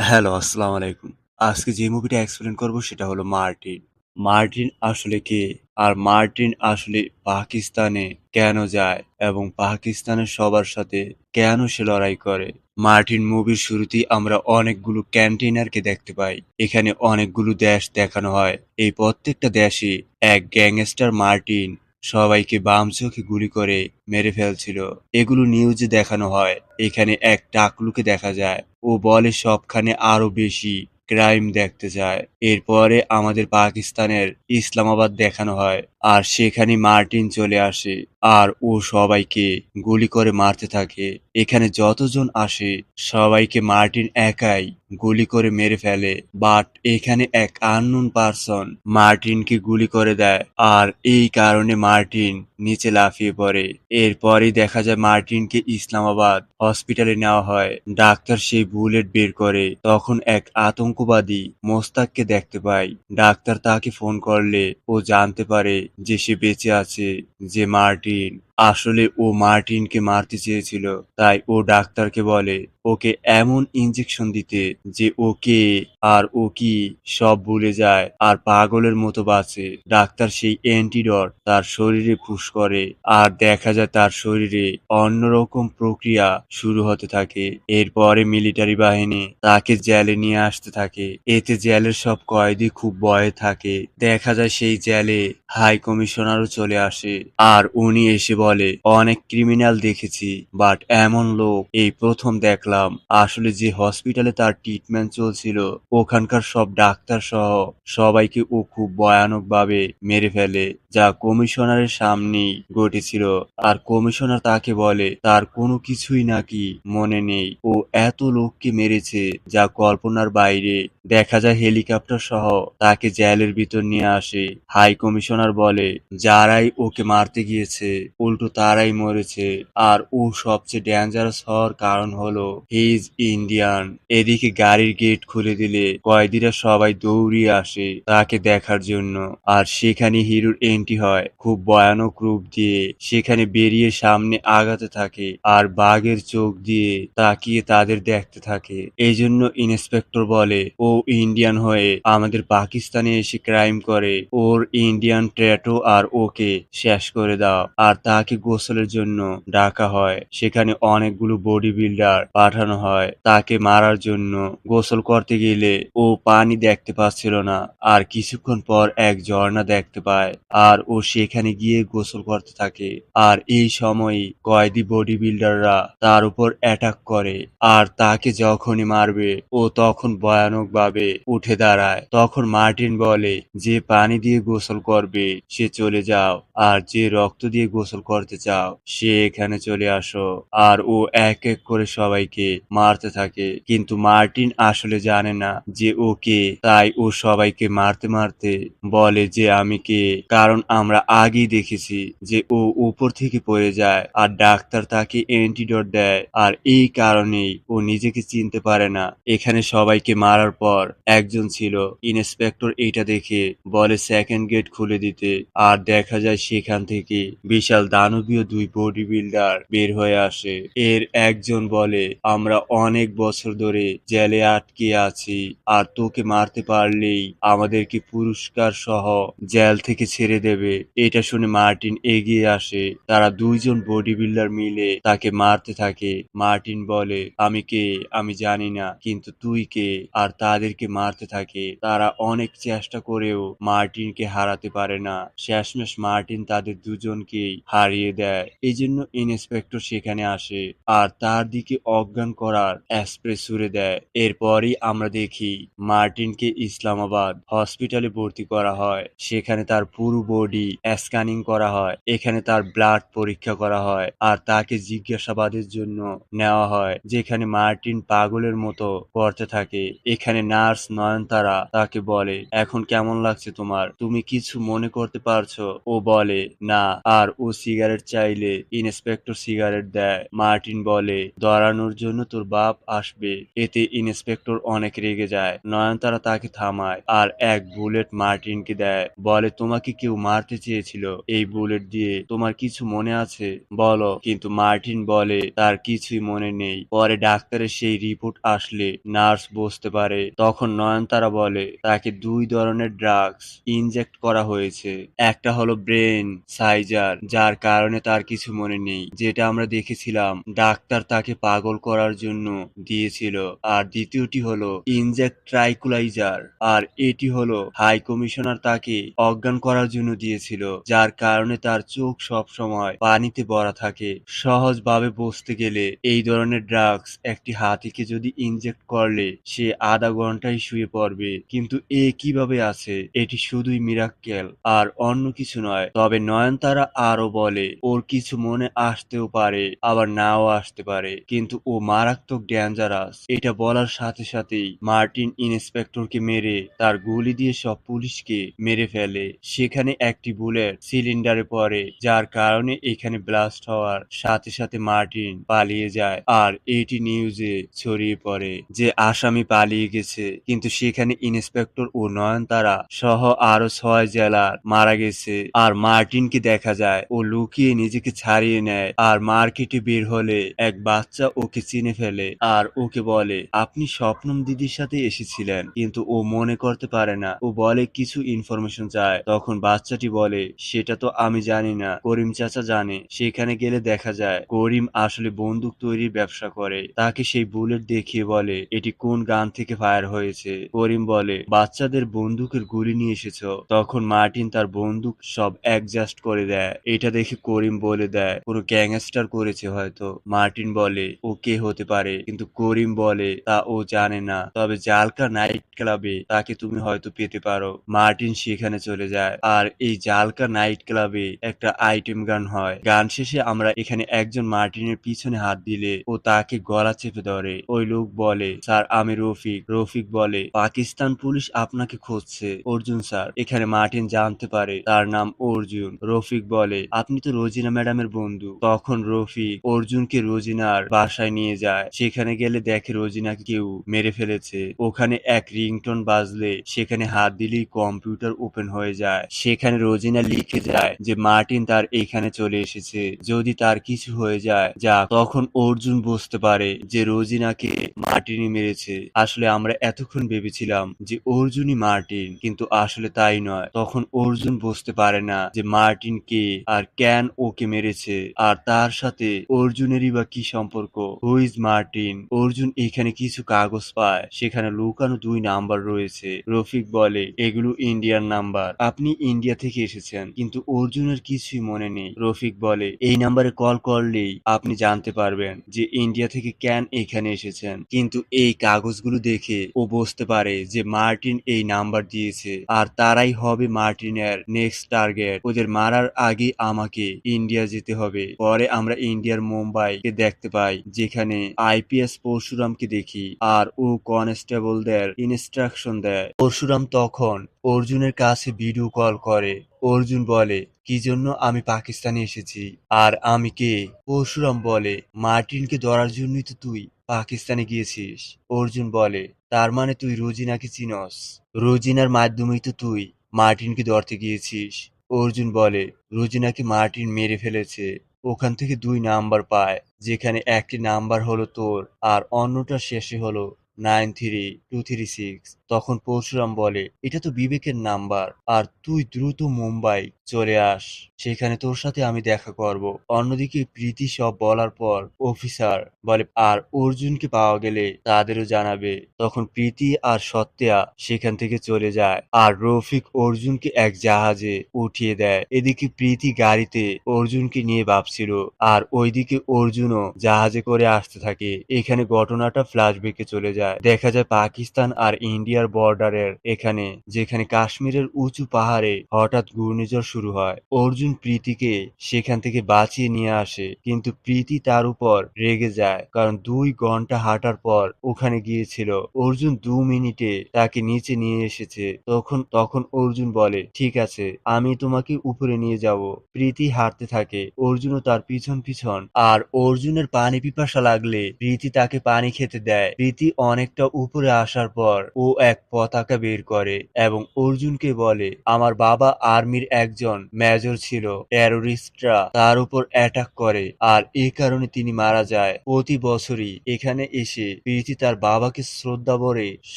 Hello, আসসালামু আলাইকুম। আজকে যে মুভিটা এক্সপ্লেন করব সেটা হলো 'মার্টিন'। মার্টিন আসলে কে? আর মার্টিন আসলে পাকিস্তানে কেন যায়? এবং পাকিস্তানের সবার সাথে কেন সে লড়াই করে? মার্টিন মুভির শুরুতেই আমরা অনেকগুলো কন্টেইনারকে দেখতে পাই। এখানে অনেকগুলো দেশ দেখানো হয়। এই প্রত্যেকটা দেশে এক গ্যাংস্টার মার্টিন সবাইকে বাম চোখে গুলি করে মেরে ফেলছিল। এগুলো নিউজে দেখানো হয়। এখানে এক টাকলুকে দেখা যায়। ও বলে, সবখানে আরও বেশি ক্রাইম দেখতে চায়। এরপরে আমাদের পাকিস্তানের ইসলামাবাদ দেখানো হয়। আর সেখানে মার্টিন চলে আসে। আর ও সবাইকে গুলি করে মারতে থাকে। এখানে যতজন আসে, সবাইকে মার্টিন একাই গুলি করে মেরে ফেলে। বাট এখানে এক আননোন পারসন মার্টিনকে গুলি করে দেয়। আর এই কারণে মার্টিন নিচে লাফিয়ে পড়ে। এরপরই দেখা যায় মার্টিনকে ইসলামাবাদ হসপিটালে নেওয়া হয়। ডাক্তার সেই বুলেট বের করে। তখন এক আতঙ্কবাদী মোস্তাককে দেখতে পায়। ডাক্তার তাকে ফোন করলে ও জানতে পারে যে সে বেঁচে আছে। যে মার্টিন আসলে ও মার্টিনকে মারতে চেয়েছিল। তাই ও ডাক্তারকে বলে, ওকে এমন ইঞ্জেকশন দিতে যে ও কে আর ও কি সব ভুলে যায় আর পাগলের মতো বাঁচে। ডাক্তার সেই অ্যান্টিডট তার শরীরে পুশ করে আর দেখা যায় তার শরীরে অন্যরকম প্রক্রিয়া শুরু হতে থাকে। এরপরে মিলিটারি বাহিনী তাকে জেলে নিয়ে আসতে থাকে। এতে জেলের সব কয়েদি খুব ভয়ে থাকে। দেখা যায় সেই জেলে হাই কমিশনারও চলে আসে। আর উনি এসে বলে অনেক ক্রিমিনাল দেখেছি বাট এমন লোক, এই প্রথম দেখলাম। আসলে যে হসপিটালে তার ট্রিটমেন্ট চলছিল, ওখানকার সব ডাক্তার সহ সবাইকে ও খুব ভয়ানক ভাবে মেরে ফেলে। যা কমিশনারের সামনেই ঘটেছিল। আর কমিশনার তাকে বলে, তার কোনো কিছুই নাকি মনে নেই। ও এত লোককে মেরেছে যা কল্পনার বাইরে। দেখা যায় হেলিকপ্টার সহ তাকে জেলের ভিতর নিয়ে আসে। হাই কমিশনার বলে, যারাই ওকে মারতে গিয়েছে, উল্টো তারাই মরেছে। আর ও সবচেয়ে ডেঞ্জারাস হওয়ার কারণ হলো হি ইজ ইন্ডিয়ান। এদিকে গাড়ির গেট খুলে দিলে কয়েদিরা সবাই দৌড়িয়ে আসে তাকে দেখার জন্য। আর সেখানে হিরোর এন্ট্রি হয় খুব ভয়ানক রূপ দিয়ে। সেখানে বেরিয়ে সামনে আগাতে থাকে আর বাঘের চোখ দিয়ে তাকিয়ে তাদের দেখতে থাকে। এই জন্য ইন্সপেক্টর বলে, ও ইন্ডিয়ান হয়ে আমাদের পাকিস্তানে এসে ক্রাইম করে। ওর ইন্ডিয়ান ট্র্যাটো আর ওকে শেষ করে দাও। আর তাকে গোসলের জন্য ডাকা হয়। সেখানে অনেকগুলো বডি বিল্ডার পাঠানো হয় তাকে মারার জন্য। গোসল করতে গেলে ও পানি দেখতে পাচ্ছিল না। আর কিছুক্ষণ পর এক ঝর্ণা দেখতে পায়। আর ও সেখানে গিয়ে গোসল করতে থাকে। আর এই সময়ই কয়েদি বডি বিল্ডাররা তার উপর অ্যাটাক করে। আর তাকে যখনই মারবে, ও তখন ভয়ানক ভাবে উঠে দাঁড়ায়। তখন মার্টিন বলে, যে পানি দিয়ে গোসল করবে, সে চলে যাও। আর যে রক্ত দিয়ে গোসল করতে চাও, সে এখানে চলে আসো। আর ও এক এক করে সবাইকে মারতে থাকে। কিন্তু মার্টিন আসলে জানে না যে ও কে। তাই ও সবাইকে মারতে মারতে বলে যে, আমি কে। কারণ আমরা আগেই দেখেছি যে ও উপর থেকে পড়ে যায় আর ডাক্তার তাকে অ্যান্টিডট দেয়। আর এই কারণেই ও নিজেকে চিনতে পারে না। এখানে সবাইকে মারার পর একজন ছিল ইন্সপেক্টর এটা দেখে বলে সেকেন্ড গেট খুলে দিতে। আর দেখা যায় সেখান থেকে বিশাল দানবীয় দুই বডি বিল্ডার বের হয়ে আসে। এর একজন বলে, আমরা অনেক বছর ধরে জেলে আটকে আছি। আর তোকে মারতে পারলেই আমাদেরকে পুরস্কার সহ জেল থেকে ছেড়ে দেবে। এটা শুনে মার্টিন এগিয়ে আসে। তারা দুইজন বডি বিল্ডার মিলে তাকে মারতে থাকে। মার্টিন বলে, আমি কে আমি জানি না কিন্তু তুই কে আর তাদেরকে মারতে থাকে। তারা অনেক চেষ্টা করেও মার্টিনকে হারাতে পারে না। শেষমেশ মার্টিন তাদের দুজনকেই হারিয়ে দেয়। এই জন্য ইন্সপেক্টর সেখানে আসে আর তার দিকে অজ্ঞান করার স্প্রে ছুড়ে দেয়। এরপরই আমরা দেখি মার্টিনকে ইসলামাবাদ হসপিটালে ভর্তি করা হয়। সেখানে তার পুরো বডি স্ক্যানিং করা হয়। এখানে তার ব্লাড পরীক্ষা করা হয় আর তাকে জিজ্ঞাসাবাদের জন্য নেওয়া হয়। যেখানে মার্টিন পাগলের মতো করতে থাকে। এখানে নার্স নয়নতারা তাকে বলে, এখন কেমন লাগছে তোমার? তুমি কিছু মনে করতে পারছ? ও বলে, না আর ও সিগারেট চাইলে ইন্সপেক্টর সিগারেট দেয়। মার্টিন বলে ধরানোর জন্য তোর বাপ আসবে। এতে ইন্সপেক্টর অনেক রেগে যায়। নয়নতারা তাকে থামায় আর এক বুলেট মার্টিনকে দেয়। বলে, তোমাকে কেউ মারতে চেয়েছিল। এই বুলেট দিয়ে তোমার কিছু মনে আছে? বলো। কিন্তু মার্টিন বলে, তার কিছুই মনে নেই। পরে ডাক্তারের সেই রিপোর্ট আসলে, নার্স বসতে পারে। তখন নয়নতারা বলে, তাকে দুই ধরনের ড্রাগস ইনজেক্ট করা হয়েছে। একটা হলো ব্রেন সাইজার, যার কারণে তার কিছু মনে নেই। যেটা আমরা দেখেছিলাম, ডাক্তার তাকে পাগল করার জন্য দিয়েছিল। আর দ্বিতীয়টি হলো ইনজেক্ট ট্রাইকুলাইজার। আর এটি হলো হাই কমিশনার তাকে অজ্ঞান করার জন্য দিয়েছিল, যার কারণে তার চোখ সব সময় পানিতে ভরা থাকে। সহজভাবে বসতে গেলে এই ধরনের ড্রাগস একটি হাতিকে যদি ইনজেক্ট করলে, সে আধা ঘন্টায় শুয়ে পড়বে। কিন্তু এ কীভাবে আছে? এটি শুধুই মিরাক্কেল আর অন্য কিছু নয়। তবে নয়নতারা আরও বলে, ওর কিছু মনে আসতেও পারে, আবার নাও আসতে পারে। কিন্তু ও মারাত্মক ডেঞ্জারাস এটা বলার সাথে সাথেই মার্টিন ইন্সপেক্টরকে মেরে, তার গুলি দিয়ে সব পুলিশকে মেরে ফেলে। সেখানে একটি বুলেট সিলিন্ডারে পড়ে, যার কারণে এখানে ব্লাস্ট হওয়ার সাথে সাথে মার্টিন পালিয়ে যায়। আর এটি নিউজে ছড়িয়ে পড়ে যে আসামি পালিয়ে গেছে, কিন্তু সেখানে ইন্সপেক্টর ও নয়নতারা সহ আরও ছয় জেলার মারা গেছে। আর মার্টিনকে দেখা যায়, ও লুকিয়ে নিজেকে ছাড়িয়ে নেয়। আর মার্কেটে বের হলে এক বাচ্চা ওকে চিনে ফেলে আর ওকে বলে, আপনি স্বপ্নম দিদির সাথে এসেছিলেন, কিন্তু ও মনে করতে পারে না। ও বলে, কিছু ইনফরমেশন চায় তখন বাচ্চাটি বলে, সেটা তো আমি জানি না। করিম চাচা জানে। সেখানে গেলে দেখা যায়, করিম আসলে বন্দুক তৈরির ব্যবসা করে। তাকে সেই বুলেট দেখিয়ে বলে, এটি কোন গান থেকে ফায়ার হয়েছে? করিম বলে, বাচ্চাদের বন্দুকের গুলি নিয়ে এসেছ। তখন মার্টিন তার বন্দুক সব অ্যাডজাস্ট করে দেয়। এটা দেখে করিম বলে দেয়, কোনো গ্যাংস্টার করেছে হয়তো। মার্টিন বলে, ও কে হতে পারে? কিন্তু করিম বলে, তা ও জানে না। তবে জালকা নাইট ক্লাবে তাকে তুমি হয়তো পেতে পারো। মার্টিন সেখানে চলে যায়। আর এই জালকা নাইট ক্লাবে একটা আইটেম গান হয়। গান শেষে আমরা এখানে একজন মার্টিনের পিছনে হাত দিলে ও তাকে গলা চেপে ধরে। ওই লোক বলে, স্যার, আমি রফিক। রফিক বলে, পাকিস্তান পুলিশ আপনাকে খুঁজছে, অর্জুন স্যার। এখানে মার্টিন জানতে পারে, তার নাম অর্জুন। রফিক বলে, আপনি তো রোজিনা ম্যাডামের বন্ধু। তখন রফিক অর্জুনকে রোজিনার বাসায় নিয়ে যায়। সেখানে গেলে দেখে রোজিনাকে কেউ মেরে ফেলেছে। ওখানে এক রিংটোন বাজলে সেখানে হাত দিলেই কম্পিউটার ওপেন হয়ে যায়। সেখানে রোজিনা লিখে যায় যে, মার্টিন তার এখানে চলে এসেছে। যদি তার কিছু হয়ে যায়, যা তখন অর্জুন বুঝতে পারে যে, রোজিনাকে মার্টিনই মেরেছে। আসলে আমরা এতক্ষণ ভেবেছিলাম যে, অর্জুনই মার্টিন, কিন্তু আসলে তাই নয়। তখন অর্জুন বুঝতে পারে না যে, মার্টিন কে আর কেন ওকে মেরেছে। আর তার সাথে অর্জুনেরই বা কি সম্পর্ক? Who's Martin? অর্জুন এখানে কিছু কাগজ পায়। সেখানে লুকানো দুই নাম্বার রয়েছে। রফিক বলে, এগুলো ইন্ডিয়ার নাম্বার। আপনি ইন্ডিয়া থেকে এসেছেন। কিন্তু অর্জুনের কিছুই মনে নেই। রফিক বলে, এই নাম্বারে কল করলেই আপনি জানতে পারবেন যে ইন্ডিয়া থেকে কেন এখানে এসেছেন। কিন্তু এই কাগজগুলো দেখে ও বুঝতে পারে যে মার্টিন এই নাম্বার দিয়েছে। আর তারাই হবে মার্টিনের নেক্সট টার্গেট ওদের মারার আগে আমাকে ইন্ডিয়া যেতে হবে। পরে আমরা ইন্ডিয়ার মুম্বাই কে দেখতে পাই, যেখানে আইপিএস পরশুরামকে দেখি। আর ও কনস্টেবলদের ইনস্ট্রাকশন দেয়। পরশুরাম তখন অর্জুনের কাছে ভিডিও কল করে। অর্জুন বলে, কি জন্য আমি পাকিস্তানে এসেছি? আর আমি কে? পরশুরাম বলে, মার্টিনকে ধরার জন্যই তো তুই পাকিস্তানে গিয়েছিস। অর্জুন বলে, তার মানে তুই রোজিনাকে চিনস? রোজিনার মাধ্যমেই তো তুই মার্টিনকে ধরতে গিয়েছিস। অর্জুন বলে, রোজিনাকে মার্টিন মেরে ফেলেছে। ওখান থেকে দুই নাম্বার পায়, যেখানে একটি নাম্বার হলো তোর, আর অন্যটা শেষে হলো nine three, two three six, তখন পরশুরাম বলে, এটা তো বিবেকের নাম্বার, আর তুই দ্রুত মুম্বাই চলে আস, সেখানে তোর সাথে আমি দেখা করব। অন্যদিকে প্রীতি সব বলার পর অফিসার বলে, আর অর্জুনকে পাওয়া গেলে তাদেরও জানাবে। তখন প্রীতি আর সত্যা সেখান থেকে চলে যায়, আর রফিক অর্জুনকে এক জাহাজে উঠিয়ে দেয়। এদিকে প্রীতি গাড়িতে অর্জুনকে নিয়ে ভাবছিল, আর ওইদিকে অর্জুনও জাহাজে করে আসতে থাকে। এখানে ঘটনাটা ফ্ল্যাশব্যাকে চলে যায়। দেখা যায় পাকিস্তান আর ইন্ডিয়ার বর্ডারের এখানে, যেখানে কাশ্মীরের উঁচু পাহাড়ে হঠাৎ ঘূর্ণিঝড় শুরু হয়। অর্জুন প্রীতিকে সেখান থেকে বাঁচিয়ে নিয়ে আসে, কিন্তু প্রীতি তার উপর রেগে যায়, কারণ দুই ঘণ্টা হাঁটার পর ওখানে গিয়েছিল। অর্জুন দু মিনিটে তাকে নিচে নিয়ে এসেছে। তখন তখন অর্জুন বলে, ঠিক আছে, আমি তোমাকে উপরে নিয়ে যাব। প্রীতি হাঁটতে থাকে, অর্জুনও তার পিছন পিছন। আর অর্জুনের পানি পিপাসা লাগলে প্রীতি তাকে পানি খেতে দেয়। প্রীতি অনেক অনেকটা উপরে আসার পর ও এক পতাকা বের করে এবং অর্জুনকে বলে, আমার বাবা আর্মির একজন মেজর ছিল, টেরোরিস্টরা তার উপর অ্যাটাক করে আর এই কারণে তিনি মারা যায়। প্রতি বছরই এখানে এসে প্রীতি তার বাবাকে শ্রদ্ধা ভরে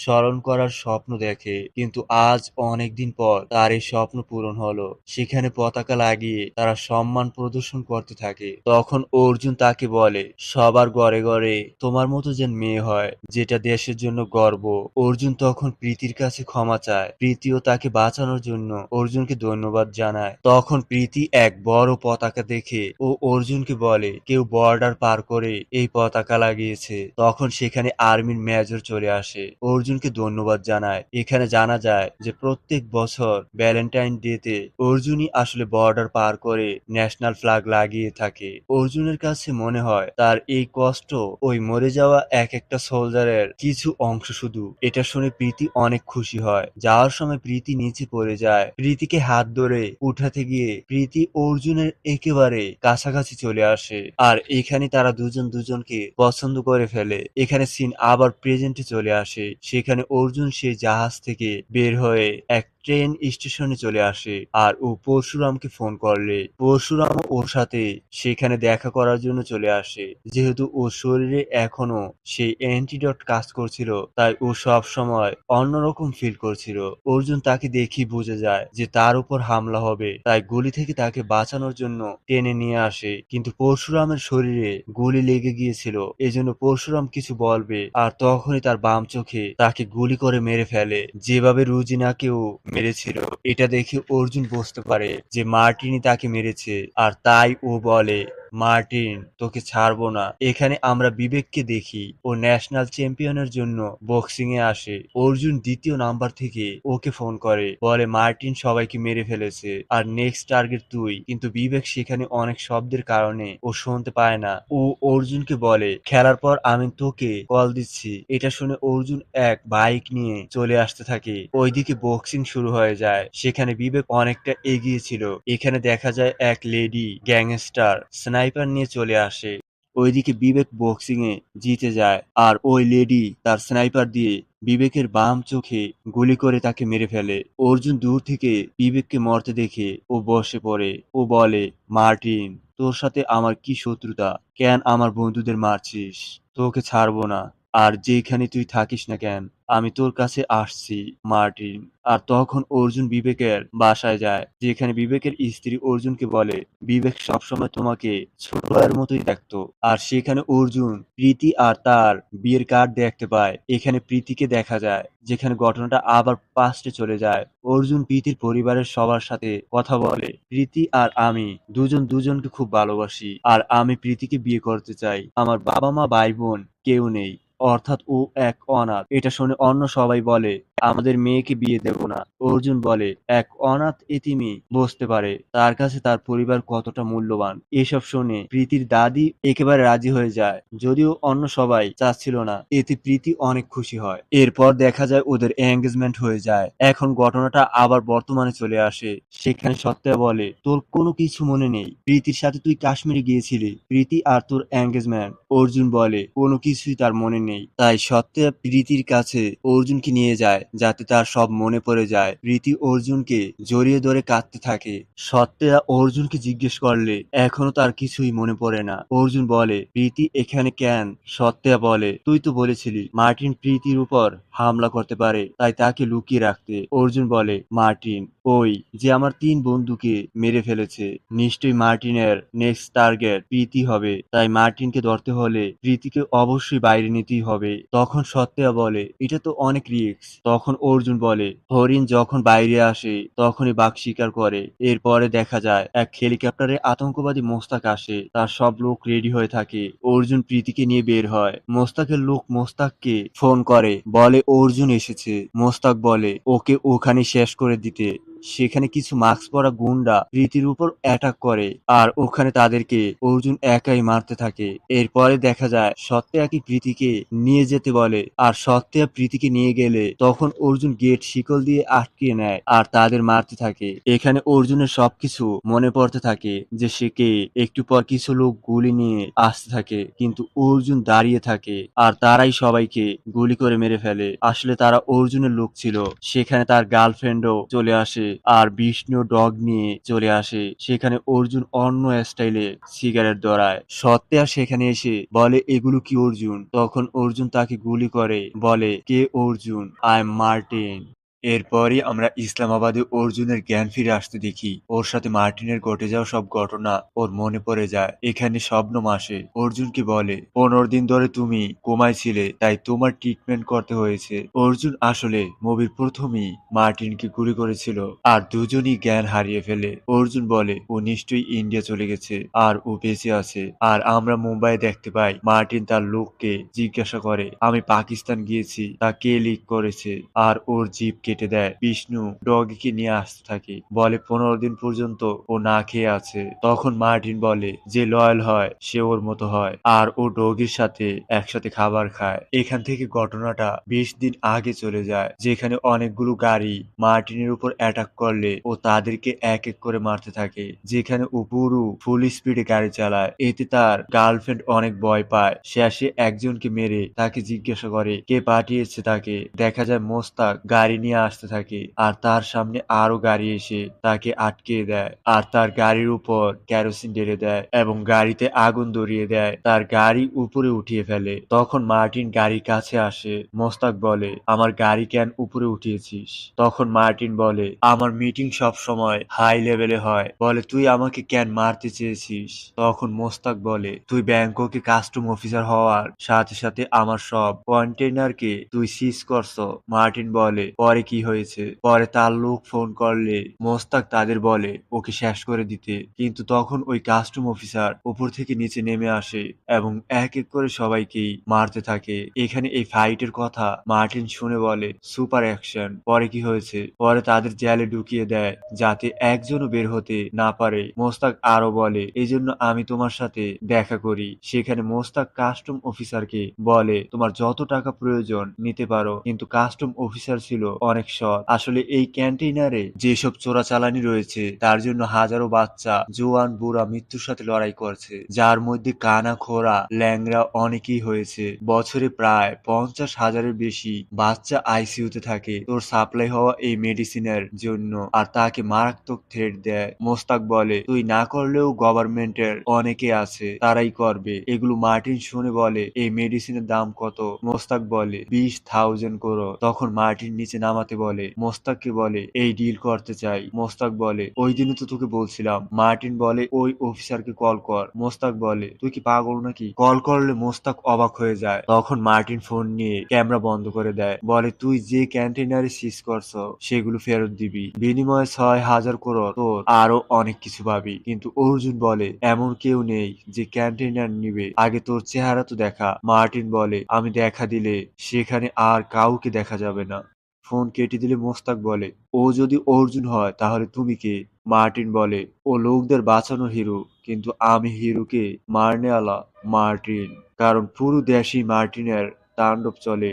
স্মরণ করার স্বপ্ন দেখে। কিন্তু আজ অনেকদিন পর তার এই স্বপ্ন পূরণ হলো। সেখানে পতাকা লাগিয়ে তারা সম্মান প্রদর্শন করতে থাকে। তখন অর্জুন তাকে বলে, সবার ঘরে ঘরে তোমার মতো যেন মেয়ে হয়, যেটা দেশের জন্য গর্ব। অর্জুন তখন প্রীতির কাছে ক্ষমা চায় প্রীতিও তাকে বাঁচানোর জন্য অর্জুনকে ধন্যবাদ জানায়। তখন প্রীতি এক বড় পতাকা দেখে ও অর্জুনকে বলে, কেউ বর্ডার পার করে এই পতাকা লাগিয়েছে। তখন সেখানে আর্মির মেজর চলে আসে। অর্জুনকে ধন্যবাদ জানায়। এখানে জানা যায় যে প্রত্যেক বছর ভ্যালেন্টাইন ডেতে অর্জুনই আসলে বর্ডার পার করে ন্যাশনাল ফ্ল্যাগ লাগিয়ে থাকে। অর্জুনের কাছে মনে হয় তার এই কষ্ট ওই মরে যাওয়া এক একটা সোলজারের কিছু অংশ শুধু। এটা শুনে প্রীতি অনেক খুশি হয়। যাওয়ার সময় প্রীতি নিচে পড়ে যায়। প্রীতিকে হাত ধরে উঠাতে গিয়ে প্রীতি অর্জুনের একেবারে কাছাকাছি চলে আসে। আর এখানে তারা দুজন দুজনকে পছন্দ করে ফেলে। এখানে সিন আবার প্রেজেন্টে চলে আসে। সেখানে অর্জুন সেই জাহাজ থেকে বের হয়ে এক ট্রেন স্টেশনে চলে আসে আর ও পরশুরামকে ফোন করলে। পরশুরাম ওর সাথে সেখানে দেখা করার জন্য চলে আসে। যেহেতু ওর শরীরে এখনও সেই অ্যান্টিডট কাজ করছিল, তাই ও সব সময় অন্যরকম ফিল করছিল। অর্জুন তাকে দেখি বুঝে যায় যে তার উপর হামলা হবে, তাই গুলি থেকে তাকে বাঁচানোর জন্য টেনে নিয়ে আসে। কিন্তু পরশুরামের শরীরে গুলি লেগে গিয়েছিল, এজন্য পরশুরাম কিছু বলবে আর তখনই তার বাম চোখে তাকে গুলি করে মেরে ফেলে। যেভাবে রুজিনাকেও মেরেছিল। এটা দেখে অর্জুন বুঝতে পারে যে মার্টিনি তাকে মেরেছে আর তাই ও বলে মার্টিন, তোকে ছাড়বো না। এখানে আমরা বিবেককে দেখি। ও ন্যাশনাল চ্যাম্পিয়নের জন্য বক্সিং এ আসে। অর্জুন দ্বিতীয় নাম্বার থেকে ওকে ফোন করে। বলে, মার্টিন সবাইকে মেরে ফেলেছে। আর নেক্সট টার্গেট তুই। কিন্তু বিবেক সেখানে অনেক শব্দের কারণে ও শুনতে পায় না। ও অর্জুনকে বলে, খেলার পর আমি তোকে কল দিচ্ছি। এটা শুনে অর্জুন এক বাইক নিয়ে চলে আসতে থাকে। ওইদিকে বক্সিং শুরু হয়ে যায়। সেখানে বিবেক অনেকটা এগিয়ে ছিল। এখানে দেখা যায় এক লেডি, গ্যাংস্টার স্নাইপার নিয়ে চলে আসে। ওইদিকে বিবেক বক্সিং এ জিতে যায় আর ওই লেডি তার স্নাইপার দিয়ে বিবেকের বাম চোখে গুলি করে তাকে মেরে ফেলে। অর্জুন দূর থেকে বিবেককে মরতে দেখে ও বসে পড়ে। ও বলে, মার্টিন, তোর সাথে আমার কি শত্রুতা? কেন আমার বন্ধুদের মারছিস? তোকে ছাড়বো না। আর যেখানে তুই থাকিস না কেন, আমি তোর কাছে আসছি, মার্টিন। আর তখন অর্জুন বিবেকের বাসায় যায়, যেখানে বিবেকের স্ত্রী অর্জুনকে বলে, বিবেক সবসময় তোমাকে ছোট ভাইয়ের মতোই দেখতো। আর সেখানে অর্জুন, প্রীতি আর তার বিয়ের কার্ড দেখতে পায়। এখানে প্রীতিকে দেখা যায়, যেখানে ঘটনাটা আবার পাস্টে চলে যায়। অর্জুন প্রীতির পরিবারের সবার সাথে কথা বলে, প্রীতি আর আমি দুজন দুজনকে খুব ভালোবাসি। আর আমি প্রীতিকে বিয়ে করতে চাই। আমার বাবা মা ভাই বোন কেউ নেই। অর্থাৎ ও এক অনাথ। এটা শুনে অন্য সবাই বলে আমাদের মেয়েকে বিয়ে দেব না। অর্জুন বলে, এক অনাথ এতিমি বসতে পারে। তার কাছে তার পরিবার কতটা মূল্যবান? এসব শুনে প্রীতির দাদি একেবারে রাজি হয়ে যায়। যদিও অন্য সবাই চাচ্ছিল না, এতে প্রীতি অনেক খুশি হয়। এরপর দেখা যায় ওদের এঙ্গেজমেন্ট হয়ে যায়। এখন ঘটনাটা আবার বর্তমানে চলে আসে। সেখানে সত্যা বলে, তোর কোনো কিছু মনে নেই। প্রীতির সাথে তুই কাশ্মীরে গিয়েছিলি। প্রীতি আর তোর এঙ্গেজমেন্ট অর্জুন বলে, কোনো কিছুই তার মনে নেই। তাই সত্যা প্রীতির কাছে অর্জুনকে নিয়ে যায়। যাতে তার সব মনে পড়ে যায়। প্রীতি অর্জুনকে জড়িয়ে ধরে কাঁদতে থাকে। সত্যা অর্জুনকে জিজ্ঞেস করলে, এখনও তার কিছুই মনে পড়ে না? অর্জুন বলে প্রীতি এখানে কেন? সত্যা বলে, তুই তো বলেছিলি, মার্টিন প্রীতির উপর হামলা করতে পারে, তাই তাকে লুকিয়ে রাখতে। অর্জুন বলে, মার্টিন, ওই যে আমার তিন বন্ধুকে মেরে ফেলেছে, নিশ্চয়ই মার্টিনের নেক্সট টার্গেট প্রীতি হবে, তাই মার্টিনকে ধরতে হলে প্রীতিকে অবশ্যই বাইরে নিতেই হবে। তখন সত্যা বলে, এটা তো অনেক রিস্ক তখন অর্জুন বলে, হরিণ যখন বাইরে আসে, তখনই বাঘ শিকার করে। এরপরে দেখা যায়, এক হেলিকপ্টারে আতঙ্কবাদী মোস্তাক আসে। তার সব লোক রেডি হয়ে থাকে। অর্জুন প্রীতিকে নিয়ে বের হয়। মোস্তাকের লোক মোস্তাককে ফোন করে, বলে, অর্জুন এসেছে। মোস্তাক বলে, ওকে ওখানে শেষ করে দিতে। সেখানে কিছু মাস্ক পরা গুন্ডা প্রীতির উপর অ্যাটাক করে আর ওখানে তাদেরকে অর্জুন একাই মারতে থাকে। এরপরে দেখা যায় সত্যা কি প্রীতিকে নিয়ে যেতে বলে আর সত্যা প্রীতিকে নিয়ে গেলে তখন অর্জুন গেট শিকল দিয়ে আটকিয়ে নেয় আর তাদের মারতে থাকে। এখানে অর্জুনের সবকিছু মনে পড়তে থাকে যে সে কে একটু পর কিছু লোক গুলি নিয়ে আসতে থাকে, কিন্তু অর্জুন দাঁড়িয়ে থাকে আর তারাই সবাইকে গুলি করে মেরে ফেলে। আসলে তারা অর্জুনের লোক ছিল, সেখানে তার গার্লফ্রেন্ডও চলে আসে আর বিষ্ণু ডগ নিয়ে চলে আসে। সেখানে অর্জুন অন্য স্টাইলে সিগারেট ধরায়। সত্যা সেখানে এসে বলে, এগুলো কি অর্জুন? তখন অর্জুন তাকে গুলি করে, বলে, কে অর্জুন? আই মার্টিন এরপরই আমরা ইসলামাবাদে অর্জুনের জ্ঞান ফিরে আসতে দেখি। ওর সাথে মার্টিনের ঘটে যাওয়া সব ঘটনা ওর মনে পড়ে যায়। এখানে শবনম আসে অর্জুনকে বলে, পনেরো দিন ধরে তুমি কোমায় ছিলে, তাই তোমার ট্রিটমেন্ট করতে হয়েছে। অর্জুন আসলে মুভির প্রথমেই মার্টিনকে গুলি করেছিল আর দুজনই জ্ঞান হারিয়ে ফেলে। অর্জুন বলে, ও নিশ্চয়ই ইন্ডিয়া চলে গেছে আর ও বেঁচে আছে। আর আমরা মুম্বাই দেখতে পাই, মার্টিন তার লোককে জিজ্ঞাসা করে, আমি পাকিস্তান গিয়েছি, তা কে লিক করেছে? আর ওর জিপ কেটে দেয়। বিষ্ণু ডগিকে নিয়ে আসতে থাকে। বলে, পনেরো দিন পর্যন্ত ও না খেয়ে আছে। তখন মার্টিন বলে, যে লয়াল হয়, সে ওর মতো হয়। আর ও ডগির সাথে একসাথে খাবার খায়। এখান থেকে ঘটনাটা বিশ দিন আগে চলে যায়, যেখানে অনেকগুলো গাড়ি মার্টিনের উপর অ্যাটাক করলে ও তাদেরকে এক এক করে মারতে থাকে, যেখানে ও পুরো ফুল স্পিডে গাড়ি চালায়। এতে তার গার্লফ্রেন্ড অনেক ভয় পায়। শেষে একজনকে মেরে তাকে জিজ্ঞাসা করে, কে পাঠিয়েছে তাকে? দেখা যায়, মোস্তাক গাড়ি নিয়ে আসতে থাকে আর তার সামনে আরও গাড়ি এসে তাকে আটকে দেয় আর তার গাড়ির উপর কেরোসিন ঢেলে দেয় এবং গাড়িতে আগুন ধরিয়ে দেয়। তার গাড়ি উপরে উঠিয়ে ফেলে। তখন মার্টিন গাড়ির কাছে আসে। মোস্তাক বলে, আমার গাড়ি কেন উপরে উঠিয়েছিস? তখন মার্টিন বলে, আমার মিটিং সব সময় হাই লেভেলে হয়। বলে, তুই আমাকে কেন মারতে চেয়েছিস? তখন মোস্তাক বলে, তুই ব্যাংককে কাস্টম অফিসার হওয়ার সাথে সাথে আমার সব কন্টেনারকে তুই সিজ করছ মার্টিন বলে, পরে কি হয়েছে? পরে তার লোক ফোন করলে মোস্তাক তাদের বলে, ওকে শেষ করে দিতে। কিন্তু তখন ওই কাস্টম অফিসার উপর থেকে নিচে নেমে আসে এবং এক এক করে সবাইকেই মারতে থাকে। এখানে এই ফাইটের কথা মার্টিন শুনে বলে, সুপার অ্যাকশন। পরে কি হয়েছে? পরে তাদের জেলে ঢুকিয়ে দেয় যাতে একজনও বের হতে না পারে। মোস্তাক আরও বলে এই জন্য আমি তোমার সাথে দেখা করি। সেখানে মোস্তাক কাস্টম অফিসারকে বলে, তোমার যত টাকা প্রয়োজন নিতে পারো। কিন্তু কাস্টম অফিসার ছিল অনেক সৎ। আসলে এই ক্যান্টেইনারে যেসব চোরাচালানি রয়েছে, তার জন্য হাজারো বাচ্চা, জোয়ান, বুড়া মৃত্যুর সাথে লড়াই করছে। যার মধ্যে কানা খোরা ল্যাংরা অনেকেই হয়েছে। বছরে প্রায় পঞ্চাশ হাজারের বেশি বাচ্চা আইসিইউতে থাকে। তোর সাপ্লাই হওয়া এই মেডিসিনের জন্য আর তাকে মারাত্মক থ্রেট দেয়। মোস্তাক বলে, তুই না করলেও গভর্নমেন্টের অনেকে আছে, তারাই করবে। এগুলো মার্টিন শুনে বলে, এই মেডিসিনের দাম কত? মোস্তাক বলে, বিশ থাউজেন্ড করো। তখন মার্টিন নিচে নামাতে বলে, মোস্তাককে বলে, এই ডিল করতে চাই। মোস্তাক বলে, ওই দিনে তো তোকে বলছিলাম। মার্টিন বলে, ওই অফিসারকে কল কর। মোস্তাক বলে, তুই কি পাগল নাকি? কল করলে মোস্তাক অবাক হয়ে যায়। তখন মার্টিন ফোন নিয়ে ক্যামেরা বন্ধ করে দেয়। বলে, তুই যে ক্যান্টেনারে সিজ করছ, সেগুলো ফেরত দিবি। বিনিময়ে ছয় হাজার করো তোর, আরও অনেক কিছু পাবি। কিন্তু অর্জুন বলে, এমন কেউ নেই যে ক্যান্টেনার নিবে। আগে তোর চেহারা তো দেখা। মার্টিন বলে, আমি দেখা দিলে সেখানে আর কাউকে দেখা যাবে না। ফোন কেটে দিলে মোস্তাক বলে, ও যদি অর্জুন হয়, তাহলে তুমি কে? মার্টিন বলে, ও লোকদের বাঁচানো হিরো, কিন্তু আমি হিরোকে মারনেওয়ালা মার্টিন। কারণ পুরো দেশই মার্টিনের তাণ্ডব চলে,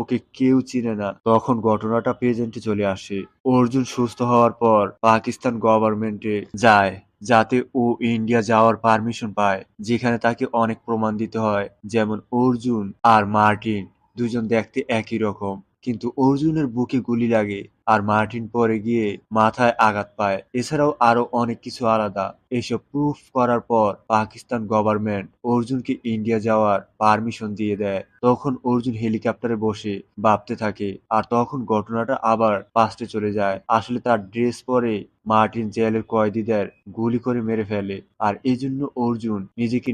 ওকে কেউ চিনে না। তখন ঘটনাটা প্রেজেন্টে চলে আসে। অর্জুন সুস্থ হওয়ার পর পাকিস্তান গভর্নমেন্টে যায়, যাতে ও ইন্ডিয়া যাওয়ার পারমিশন পায়, যেখানে তাকে অনেক প্রমাণ দিতে হয়, যেমন অর্জুন আর মার্টিন দুজন দেখতে একই রকম। কিন্তু অর্জুনের বুকে গুলি লাগে। আর মার্টিন পরে গিয়ে মাথায় আঘাত পায়। এছাড়াও আরও অনেক কিছু আলাদা। এসব প্রুফ করার পর পাকিস্তান গভর্নমেন্ট অর্জুনকে ইন্ডিয়া যাওয়ার পারমিশন দিয়ে দেয়। তখন অর্জুন হেলিকপ্টারে বসে ভাবতে থাকে, আর তখন ঘটনাটা আবার পাস্টে চলে যায়। আসলে তার ড্রেস পরে মার্টিন জেলের কয়েদিদের গুলি করে মেরে ফেলে, আর এই জন্য অর্জুন নিজেকে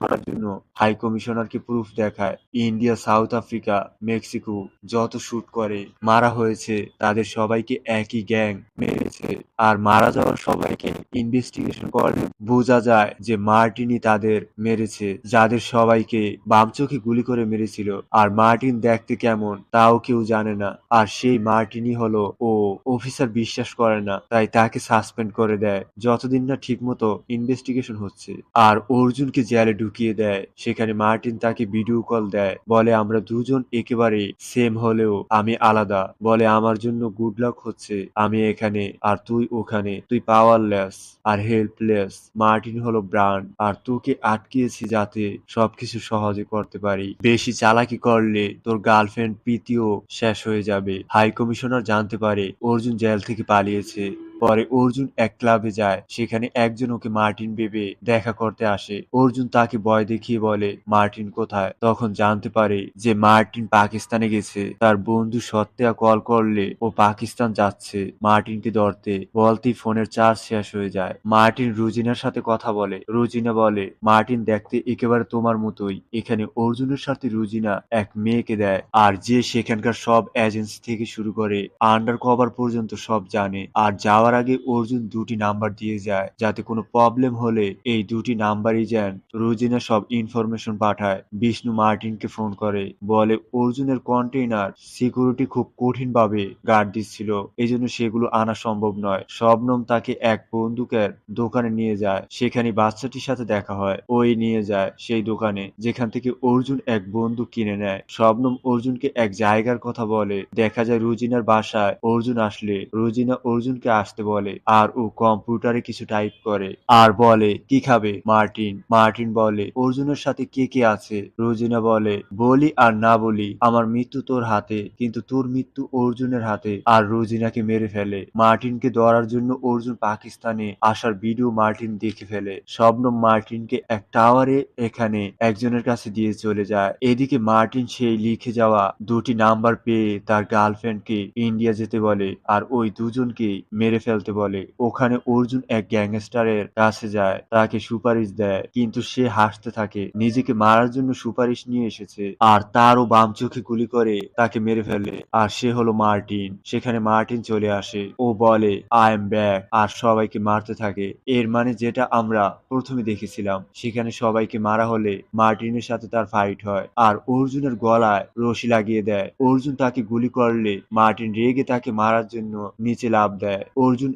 করার জন্য হাই কমিশনারকে প্রুফ দেখায়। ইন্ডিয়া সাউথ আফ্রিকা মেক্সিকো যত শুট করে, মারা হয়েছে তাদের সবাইকে একই গ্যাং মেরেছে। আর মারা যাওয়ার সবাইকে ইনভেস্টিগেশন করলে বোঝা যায় যে মার্টিনই তাদের মেরেছে, যাদের সবাইকে বাম চোখে গুলি করে মেরেছিল। আর মার্টিন দেখতে কেমন, তাও কেউ জানে না। আর সেই মার্টিনই হলো ও অফিসার বিশ্বাস করে না, তাই তাকে সাসপেন্ড করে দেয়। যতদিন না ঠিকমতো ইনভেস্টিগেশন হচ্ছে। আর অর্জুনকে জেলে ঢুকিয়ে দেয়। সেখানে মার্টিন তাকে ভিডিও কল দেয়, বলে, আমরা দুজন একেবারে সেম হলেও আমি আলাদা। বলে, আমার জন্য গুড লাক হচ্ছে। আমি এখানে, আর তুই ওখানে। তুই পাওয়ারলেস আর হেল্পলেস মার্টিন হলো ব্রান্ড আর তোকে আটকিয়েছি যাতে সবকিছু সহজে করতে পারি। বেশি চালাকি করলে তোর গার্লফ্রেন্ড প্রীতিও শেষ হয়ে যাবে। হাই কমিশনার জানতে পারে, অর্জুন জেল থেকে পালিয়েছে। পরে অর্জুন এক ক্লাবে যায়, সেখানে একজন ওকে মার্টিন ভেবে দেখা করতে আসে। অর্জুন তাকে ভয় দেখিয়ে বলে, মার্টিন কোথায়? তখন জানতে পারে যে মার্টিন পাকিস্তানে গেছে। তার বন্ধু সত্ত্বেও কল করলে, ও পাকিস্তান যাচ্ছে, মার্টিনকে ধরতে। বলতেই ফোনের চার্জ শেষ হয়ে যায়। মার্টিন রুজিনার সাথে কথা বলে। রুজিনা বলে, মার্টিন, দেখতে একেবারে তোমার মতোই। এখানে অর্জুনের সাথে রুজিনা এক মেয়েকে দেয়। আর যে সেখানকার সব এজেন্সি থেকে শুরু করে আন্ডার কভার পর্যন্ত সব জানে। আর যাওয়ার আগে অর্জুন দুটি নাম্বার দিয়ে যায়, যাতে কোনো প্রবলেম হলে এই দুটি নাম্বারই যেন রোজিনা সব ইনফরমেশন পাঠায়। বিষ্ণু মার্টিনকে ফোন করে, বলে, অর্জুনের কন্টেইনার সিকিউরিটি খুব কঠিন ভাবে গার্ড দিচ্ছিল এই জন্য সেগুলো আনা সম্ভব নয়। শবনম তাকে এক বন্দুকের দোকানে নিয়ে যায়, সেখানে বাচ্চাটির সাথে দেখা হয়, ওই নিয়ে যায় সেই দোকানে, যেখান থেকে অর্জুন এক বন্দুক কিনে নেয়। শবনম অর্জুনকে এক জায়গার কথা বলে, দেখা যায় রুজিনার বাসায় অর্জুন আসলে, রুজিনা অর্জুনকে আসতে বলে। আর ও কম্পিউটারে কিছু টাইপ করে আর বলে, কি খাবে মার্টিন? মার্টিন বলে, অর্জুনের সাথে কে কে আছে? রোজিনা বলে, বলি আর না বলি, আমার মৃত্যু তোর হাতে, কিন্তু তোর মৃত্যু অর্জুনের হাতে। আর রোজিনাকে মেরে ফেলে। মার্টিনকে ধরার জন্য অর্জুন পাকিস্তানে আসার ভিডিও মার্টিন দেখে ফেলে। শবনম মার্টিনকে এক টাওয়ারে এখানে একজনের কাছে দিয়ে চলে যায়। এদিকে মার্টিন সেই লিখে যাওয়া দুটি নাম্বার পেয়ে তার গার্লফ্রেন্ডকে ইন্ডিয়া যেতে বলে, আর ওই দুজনকে মেরে ফেলতে বলে। ওখানে অর্জুন এক গ্যাংস্টারের কাছে যায়, তাকে সুপারিশ দেয়, কিন্তু সে হাসতে থাকে। নিজেকে মারার জন্য সুপারিশ নিয়ে এসেছে, আর তারও বাম চোখে গুলি করে তাকে মেরে ফেলে। আর সে হলো মার্টিন। সেখানে মার্টিন চলে আসে। ও বলে আই এম ব্যাক আর সবাইকে মারতে থাকে। এর মানে যেটা আমরা প্রথমে দেখেছিলাম। সেখানে সবাইকে মারা হলে মার্টিনের সাথে তার ফাইট হয়। আর অর্জুনের গলায় রশি লাগিয়ে দেয়। অর্জুন তাকে গুলি করলে মার্টিন রেগে তাকে মারার জন্য নিচে লাভ দেয়।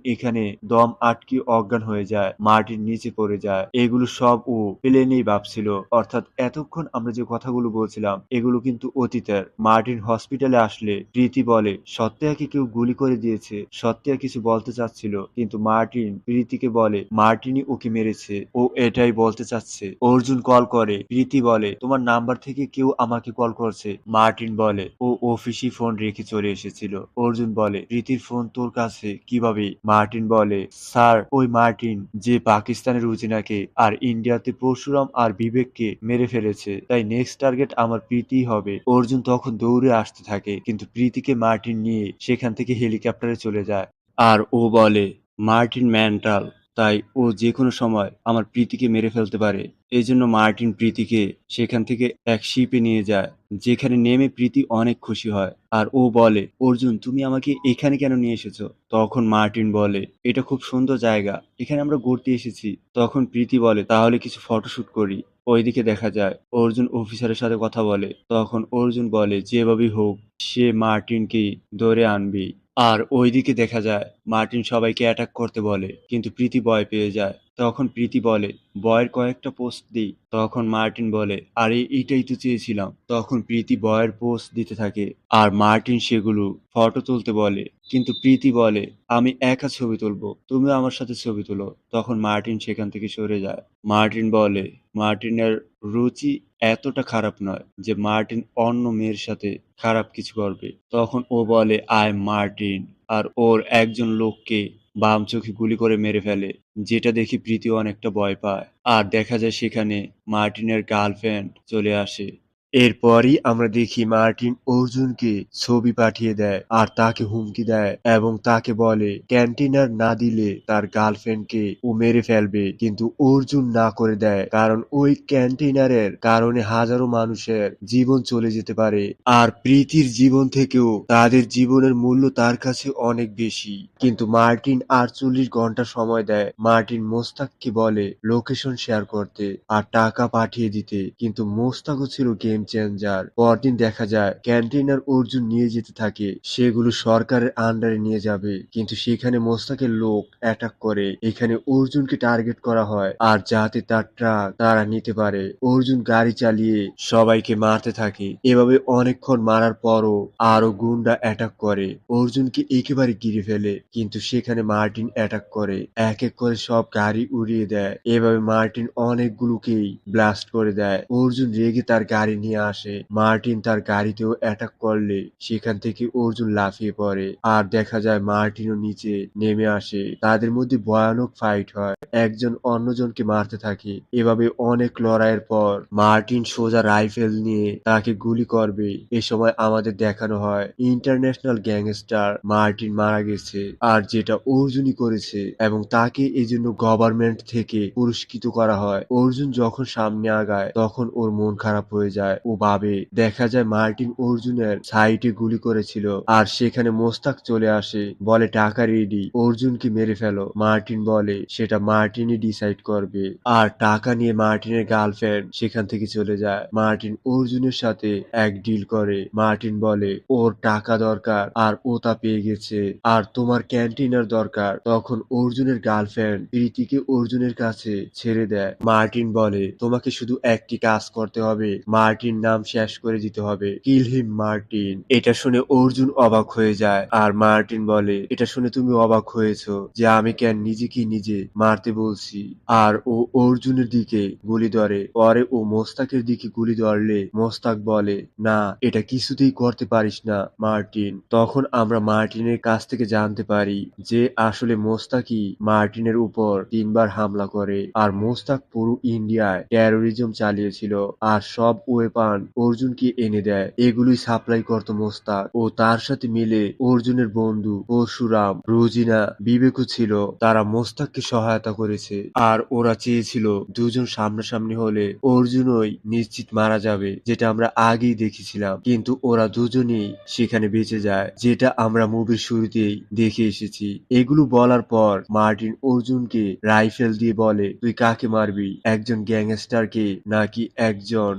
এখানে দম আটকে অজ্ঞান হয়ে যায় মার্টিন নিচে পড়ে যায়। এগুলো সব ও প্লেনেই ভাবছিল। অর্থাৎ এতক্ষণ আমরা যে কথাগুলো বলছিলাম, এগুলো কিন্তু অতীতের। মার্টিন হসপিটালে আসলে প্রীতি বলে সত্যিয়াকে কেউ গুলি করে দিয়েছে সত্যিয়া কিছু বলতে চাচ্ছিল। কিন্তু মার্টিন প্রীতিকে বলে, মার্টিনই ওকে মেরেছে, ও এটাই বলতে চাচ্ছে। অর্জুন কল করে, প্রীতি বলে, তোমার নাম্বার থেকে কেউ আমাকে কল করছে। মার্টিন বলে, ও অফিসি ফোন রেখে চলে এসেছিল। অর্জুন বলে, প্রীতির ফোন তোর কাছে, কীভাবে মার্টিন বলে, স্যার, ওই মার্টিন, যে পাকিস্তানের রুজিনাকে আর ইন্ডিয়াতে পরশুরাম আর বিবেককে মেরে ফেলেছে, তাই নেক্সট টার্গেট আমার প্রীতি হবে। অর্জুন তখন দৌড়ে আসতে থাকে, কিন্তু প্রীতিকে মার্টিন নিয়ে সেখান থেকে হেলিকপ্টারে চলে যায়। আর ও বলে, মার্টিন মেন্টাল তাই ও যে কোনো সময় আমার প্রীতিকে মেরে ফেলতে পারে। এই জন্য মার্টিন প্রীতিকে সেখান থেকে এক শিপে নিয়ে যায়, যেখানে নেমে প্রীতি অনেক খুশি হয়। আর ও বলে, অর্জুন, তুমি আমাকে এখানে কেন নিয়ে এসেছ? তখন মার্টিন বলে, এটা খুব সুন্দর জায়গা, এখানে আমরা ঘুরতে এসেছি। তখন প্রীতি বলে, তাহলে কিছু ফটোশ্যুট করি। ওইদিকে দেখা যায়, অর্জুন অফিসারের সাথে কথা বলে। তখন অর্জুন বলে, যেভাবেই হোক, সে মার্টিনকে ধরে আনবি। আর ওইদিকে দেখা যায়, মার্টিন সবাইকে অ্যাটাক করতে বলে, কিন্তু প্রীতি ভয় পেয়ে যায়। তখন প্রীতি বলে, বয়ের কয়েকটা পোস্ট দিই। তখন মার্টিন বলে, আরে এইটাই তো চেয়েছিলাম। তখন প্রীতি বয়ের পোস্ট দিতে থাকে, আর মার্টিন সেগুলো ফটো তুলতে বলে। কিন্তু প্রীতি বলে, আমি একা ছবি তুলবো তুমিও আমার সাথে ছবি তুলো। তখন মার্টিন সেখান থেকে সরে যায়। মার্টিন বলে, মার্টিনের রুচি এতটা খারাপ নয় যে মার্টিন অন্য মেয়ের সাথে খারাপ কিছু করবে। তখন ও বলে, আই মার্টিন। আর ওর একজন লোককে বাম চোখে গুলি করে মেরে ফেলে। যেটা দেখি প্রীতি অনেকটা ভয় পায়। আর দেখা যায় সেখানে মার্টিনের গার্লফ্রেন্ড চলে আসে। এরপরই আমরা দেখি মার্টিন অর্জুনকে ছবি পাঠিয়ে দেয় আর তাকে হুমকি দেয় এবং তাকে বলে, ক্যান্টিনার না দিলে তার গার্লফ্রেন্ডকে ও মেরে ফেলবে। কিন্তু অর্জুন না করে দেয়, কারণ ওই ক্যান্টিনারের কারণে হাজারো মানুষের জীবন চলে যেতে পারে। আর প্রীতির জীবন থেকেও তাদের জীবনের মূল্য তার কাছে অনেক বেশি। কিন্তু মার্টিন আটচল্লিশ ঘণ্টা সময় দেয় মার্টিন মোস্তাককে বলে, লোকেশন শেয়ার করতে আর টাকা পাঠিয়ে দিতে। কিন্তু মোস্তাকও ছিল গেম চেঞ্জার পরদিন দেখা যায় ক্যান্টিনার অর্জুন নিয়ে যেতে থাকে, সেগুলো সরকারের আন্ডারে নিয়ে যাবে, কিন্তু সেখানে মোস্তাকের লোক অ্যাটাক করে, এখানে অর্জুনকে টার্গেট করা হয়, আর যাতে তার ট্রাক তারা নিতে পারে, অর্জুন গাড়ি চালিয়ে সবাইকে মারতে থাকে, এভাবে অনেকক্ষণ মারার পরও আরও গুন্ডা অ্যাটাক করে, অর্জুনকে একেবারে গিরে ফেলে, কিন্তু সেখানে মার্টিন অ্যাটাক করে, এক এক করে সব গাড়ি উড়িয়ে দেয়, এভাবে মার্টিন অনেকগুলোকেই ব্লাস্ট করে দেয়, অর্জুন রেগে তার গাড়ি নিয়ে আসে। মার্টিন তার গাড়িতেও অ্যাটাক করলে সেখান থেকে অর্জুন লাফিয়ে পড়ে। আর দেখা যায় মার্টিনও নিচে নেমে আসে। তাদের মধ্যে ভয়ানক ফাইট হয়। একজন অন্যজনকে মারতে থাকে। এভাবে অনেক লড়াইয়ের পর মার্টিন সোজা রাইফেল নিয়ে তাকে গুলি করবে। এ সময় আমাদের দেখানো হয় ইন্টারন্যাশনাল গ্যাংস্টার মার্টিন মারা গেছে। আর যেটা অর্জুনই করেছে এবং তাকে এজন্য গভর্নমেন্ট থেকে পুরস্কৃত করা হয়। অর্জুন যখন সামনে আগায়, তখন ওর মন খারাপ হয়ে যায়। ও ভাবে। দেখা যায় মার্টিন অর্জুনের সাইটে গুলি করেছিল আর সেখানে মোস্তাক চলে আসে, বলে, টাকা রেডি অর্জুনকে মেরে ফেলো। মার্টিন বলে, সেটা মার্টিনই ডিসাইড করবে। আর টাকা নিয়ে মার্টিনের গার্লফ্রেন্ড সেখান থেকে চলে যায়। মার্টিন অর্জুনের সাথে এক ডিল করে। মার্টিন বলে, ওর টাকা দরকার আর ও তা পেয়ে গেছে। আর তোমার ক্যান্টিনার দরকার। তখন অর্জুনের গার্লফ্রেন্ড প্রীতিকে অর্জুনের কাছে ছেড়ে দেয়। মার্টিন বলে, তোমাকে শুধু একটি কাজ করতে হবে। মার্টিন নাম শেষ করে দিতে হবে। Kill him Martin. এটা শুনে অর্জুন অবাক হয়ে যায়। আর মার্টিন বলে, এটা শুনে তুমি অবাক হয়েছো যে আমি কেন নিজেকে নিজে মারতে বলছি? আর ও অর্জুনের দিকে গুলি ধরে। পরে ও মোস্তাকের দিকে গুলি ধরলে মোস্তাক বলে, না, এটা কিছুতেই করতে পারিস না, মার্টিন। তখন আমরা মার্টিনের কাছ থেকে জানতে পারি যে আসলে মোস্তাকই মার্টিনের উপর তিনবার হামলা করে। আর মোস্তাক পুরো ইন্ডিয়ায় টেরোরিজম চালিয়েছিল। আর সব ওয়েপান অর্জুনকে এনে দেয়। এগুলোই সাপ্লাই করত মোস্তাক ও তার সাথে মিলে অর্জুনের বন্ধু পরশুরাম, রোজিনা, বিবেকও ছিল। তারা মোস্তাককে সহায়তা করেছে। আর ওরা চেয়েছিল দুজন সামনাসামনি হলে অর্জুনই নিশ্চিত মারা যাবে, যেটা আমরা আগেই দেখেছিলাম। কিন্তু ওরা দুজনেই সেখানে বেঁচে যায়, যেটা আমরা মুভির শুরুতেই দেখে এসেছি। এগুলো বলার পর মার্টিন অর্জুনকে রাইফেল দিয়ে বলে, তুই কাকে মারবি? একজন গ্যাংস্টারকে নাকি একজন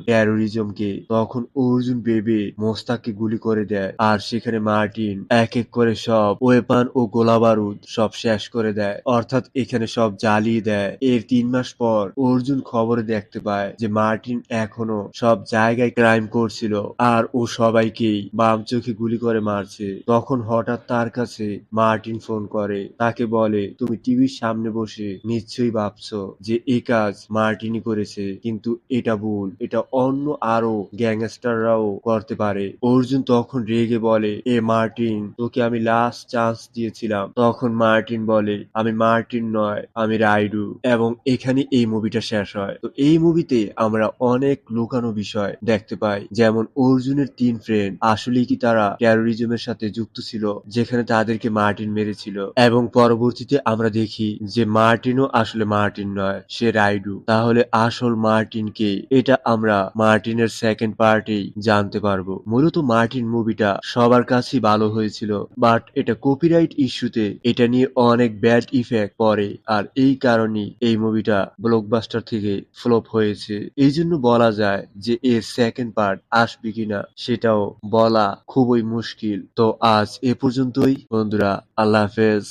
টেরোরিজমকে তখন অর্জুন ভেবে মোস্তাককে গুলি করে দেয় আর সেখানে মার্টিন এক এক করে সব ওয়েপান ও গোলাবারুদ সব শেষ করে দেয়। অর্থাৎ এখানে সব জ্বালিয়ে দেয়। এর তিন মাস পর অর্জুন খবরে দেখতে পায় যে মার্টিন এখনও সব জায়গায় ক্রাইম করছিল আর ও সবাইকেই বাম চোখে গুলি করে মারছে। তখন হঠাৎ তার কাছে মার্টিন ফোন করে। তাকে বলে, তুমি টিভির সামনে বসে নিশ্চয়ই ভাবছ যে এই কাজ মার্টিনই করেছে, কিন্তু এটা ভুল। এটা অন্য আরও গ্যাংস্টাররাও করতে পারে। অর্জুন তখন রেগে বলে, এ মার্টিন, তোকে আমি লাস্ট চান্স দিয়েছিলাম। তখন মার্টিন বলে, আমি মার্টিন নয়, আমি রাইডু। এবং এখানে এই মুভিটা শেষ হয়। তো এই মুভিতে আমরা অনেক লুকানো বিষয় দেখতে পাই। যেমন অর্জুনের তিন ফ্রেন্ড আসলে কি তারা টেরোরিজমের সাথে যুক্ত ছিল, যেখানে তাদেরকে মার্টিন মেরেছিল। এবং পরবর্তীতে আমরা দেখি যে মার্টিনও আসলে মার্টিন নয়, সে রাইডু। তাহলে আসল মার্টিন কে এটা আমরা মার্টিনের সেকেন্ড পার্টেই জানতে পারব। মূলত মার্টিন মুভিটা সবার কাছেই ভালো হয়েছিল বাট এটা কপিরাইট ইস্যুতে এটা নিয়ে অনেক ব্যাড ইফেক্ট পড়ে, আর এই কারণে এই মুভিটা ব্লকবাস্টার থেকে ফ্লপ হয়েছে। এই জন্য বলা যায় যে এর সেকেন্ড পার্ট আসবে কিনা সেটাও বলা খুবই মুশকিল। তো আজ এ পর্যন্তই, বন্ধুরা, আল্লাহ হাফেজ।